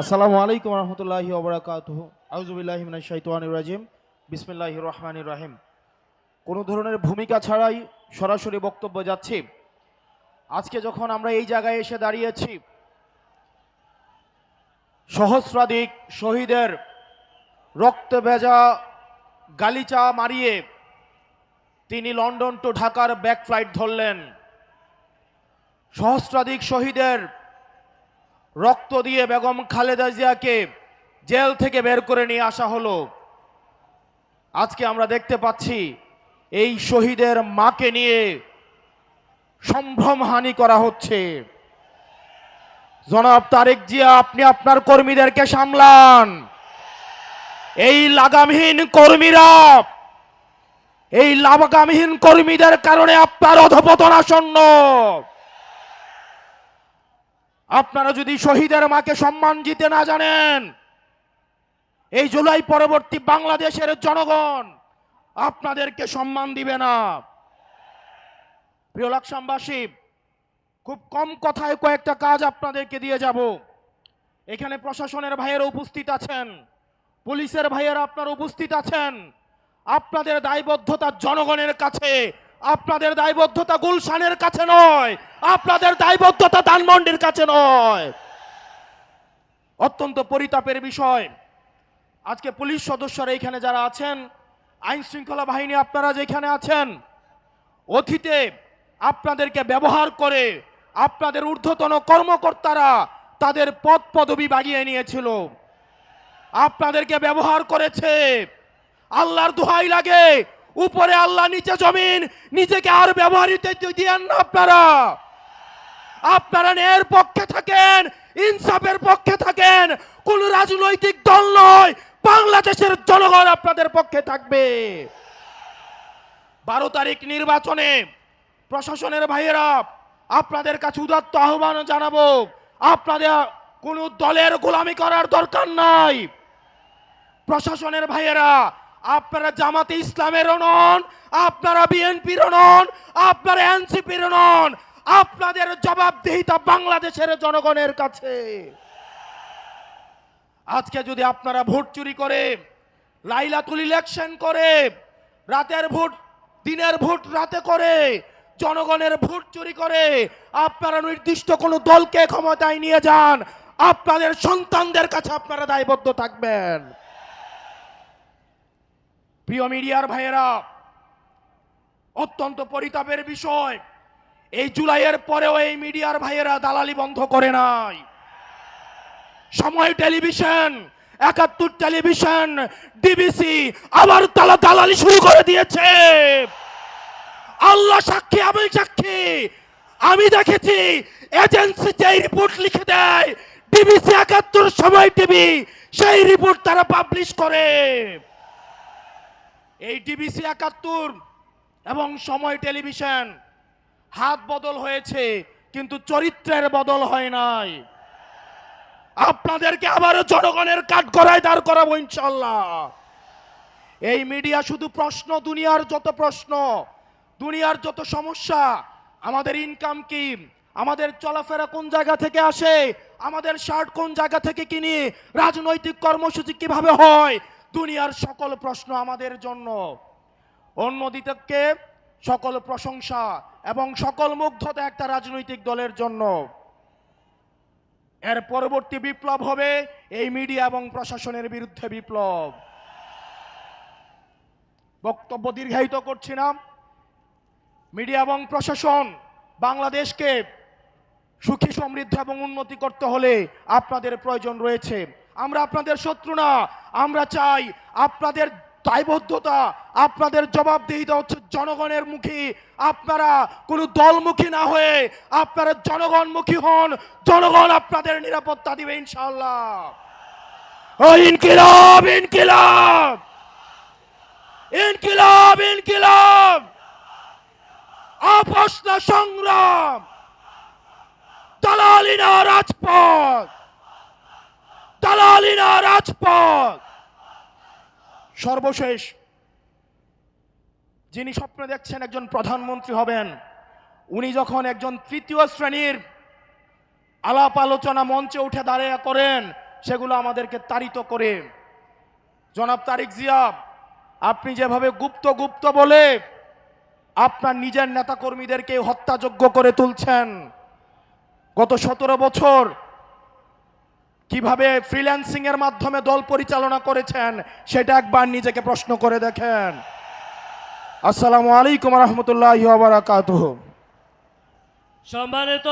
আসসালামু আলাইকুম রহমতুল্লাহি ওবরাকাত আউজুবিল্লাহি মিনাশ শাইতানির রাজিম। বিসমিল্লাহির রহমানির রহিম। কোনো ধরনের ভূমিকা ছাড়াই সরাসরি বক্তব্য যাচ্ছি। আজকে যখন আমরা এই জায়গায় এসে দাঁড়িয়েছি, সহস্রাধিক শহীদের রক্ত ভেজা গালিচা মারিয়ে তিনি লন্ডন টু ঢাকার ব্যাক ফ্লাইট ধরলেন। সহস্রাধিক শহীদের রক্ত দিয়ে বেগম খালেদা জিয়াকে জেল থেকে বের করে নিয়ে আসা হলো। আজকে আমরা দেখতে পাচ্ছি এই শহীদের মাকে নিয়ে সম্ভ্রম হানি করা হচ্ছে। জনাব তারেক জিয়া, আপনি আপনার কর্মীদেরকে সামলান। এই লাগামহীন কর্মীরা, এই লাগামহীন কর্মীদের কারণে আপনার অধপতন আসন্ন। আপনারা যদি শহীদের মাকে সম্মান দিতে না জানেন, এই জুলাই পরবর্তী বাংলাদেশের জনগণ আপনাদেরকে সম্মান দিবে না। প্রিয় লাকসামবাসী, খুব কম কথায় কয়েকটা কাজ আপনাদেরকে দিয়ে যাব। এখানে প্রশাসনের ভাইয়েরা উপস্থিত আছেন, পুলিশের ভাইয়েরা আপনারা উপস্থিত আছেন, আপনাদের দায়বদ্ধতা জনগণের কাছে আপনাদের দায়বদ্ধতা গুলশানের কাছে নয়, আপনাদের দায়বদ্ধতা ধানমন্ডির কাছে নয়। অত্যন্ত পরিতাপের বিষয়। আজকে পুলিশ সদস্যরা এখানে যারা আছেন, আইন শৃঙ্খলা বাহিনী আপনারা যেখানে আছেন, অতীতে আপনাদেরকে ব্যবহার করে আপনাদের ঊর্ধ্বতন কর্মকর্তারা তাদের পদ পদবি বাগিয়ে নিয়েছিল। আপনাদেরকে ব্যবহার করেছে। আল্লাহর দোহাই লাগে উপরে আল্লাহ নিচে জমিন, নিজেকে আর ব্যবহারিত দিয়েন না আপনারা। আপনারা ন্যায়ের পক্ষে থাকেন, ইনসাফের পক্ষে থাকেন, কোন রাজনৈতিক দল নয়, বাংলাদেশের জনগণ আপনাদের পক্ষে থাকবে। বারো তারিখ নির্বাচনে প্রশাসনের ভাইয়েরা, আপনাদের কাছে উদাত্ত আহ্বান জানাব, আপনাদের কোন দলের গোলামি করার দরকার নাই। প্রশাসনের ভাইয়েরা আপনারা জামাতে ইসলামেরও নন আপনারা বিএনপির নন আপনারা এনসিপির নন আপনাদের জবাবদিহিতা বাংলাদেশের জনগণের কাছে। আজকে যদি আপনারা ভোট চুরি করে, লাইলাতুল ইলেকশন করে, রাতের ভোট, দিনের ভোট রাতে করে, জনগণের ভোট চুরি করে, আপনারা নির্দিষ্ট কোনো দলকে ক্ষমতায় নিয়ে যান, আপনাদের সন্তানদের কাছে আপনারা দায়বদ্ধ থাকবেন। প্রিয় মিডিয়ার ভাইয়েরা, অত্যন্ত পরিতাপের বিষয়, এই জুলাইয়ের পরেও এই মিডিয়ার ভাইয়েরা দালালি বন্ধ করে নাই। সময় টেলিভিশন, একাত্তর টেলিভিশন, ডিবিসি আবার তালা দালালি শুরু করে দিয়েছে। আল্লাহ সাক্ষী, আমি সাক্ষী। আমি দেখেছি এজেন্সি যেই রিপোর্ট লিখে দেয়, ডিবিসি একাত্তর সময় টিভি সেই রিপোর্ট তারা পাবলিশ করে। এই ডিবিসি একাত্তর এবং সময় টেলিভিশন, হাত বদল হয়েছে, কিন্তু চরিত্রের বদল হয় নাই। আপনাদেরকে আবারও জনগণের কাঠ করায় দাঁড় করাবো ইনশাল্লাহ এই মিডিয়া শুধু প্রশ্ন, দুনিয়ার যত প্রশ্ন, দুনিয়ার যত সমস্যা, আমাদের ইনকাম কি, আমাদের চলাফেরা কোন জায়গা থেকে আসে, আমাদের শার্ট কোন জায়গা থেকে কিনি, রাজনৈতিক কর্মসূচি কীভাবে হয় দুনিয়ার সকল প্রশ্ন আমাদের জন্য। অন্যদিকে সকল প্রশংসা এবং সকল মুগ্ধতা একটা রাজনৈতিক দলের জন্য। এর পরবর্তী বিপ্লব হবে এই মিডিয়া এবং প্রশাসনের বিরুদ্ধে বিপ্লব। বক্তব্য দীর্ঘায়িত করছি না। মিডিয়া এবং প্রশাসন বাংলাদেশকে সুখী, সমৃদ্ধ এবং উন্নতি করতে হলে আপনাদের প্রয়োজন রয়েছে। আমরা আপনাদের শত্রু না। আমরা চাই আপনাদের দায়বদ্ধতা, আপনাদের জবাবদিহিতা হচ্ছে জনগণের মুখী। আপনারা কোনো দলমুখী না হয়ে আপনারা জনগণমুখী হন। জনগণ আপনাদের নিরাপত্তা দিবে ইনশাল্লাহ ইনকিলাব ইনকিলাব! ইনকিলাব ইনকিলাব! আপোষ না সংগ্রাম দালালিনা রাজপথ! দালালিনা রাজপথ। সর্বশেষ যিনি স্বপ্ন দেখছেন একজন প্রধানমন্ত্রী হবেন, উনি যখন একজন তৃতীয় শ্রেণির আলাপ আলোচনা মঞ্চে উঠে দাঁড়িয়ে করেন, সেগুলো আমাদেরকে তাড়িত করে। জনাব তারিক জিয়া, আপনি যেভাবে গুপ্ত গুপ্ত বলে আপনার নিজের নেতাকর্মীদেরকে হত্যাযোগ্য করে তুলছেন, গত সতেরো বছর কীভাবে ফ্রিল্যান্সিং এর মাধ্যমে দল পরিচালনা করেছেন, সেটা একবার নিজেকে প্রশ্ন করে দেখেন। আসসালামু আলাইকুম রহমতুল্লাহ সম্মানিত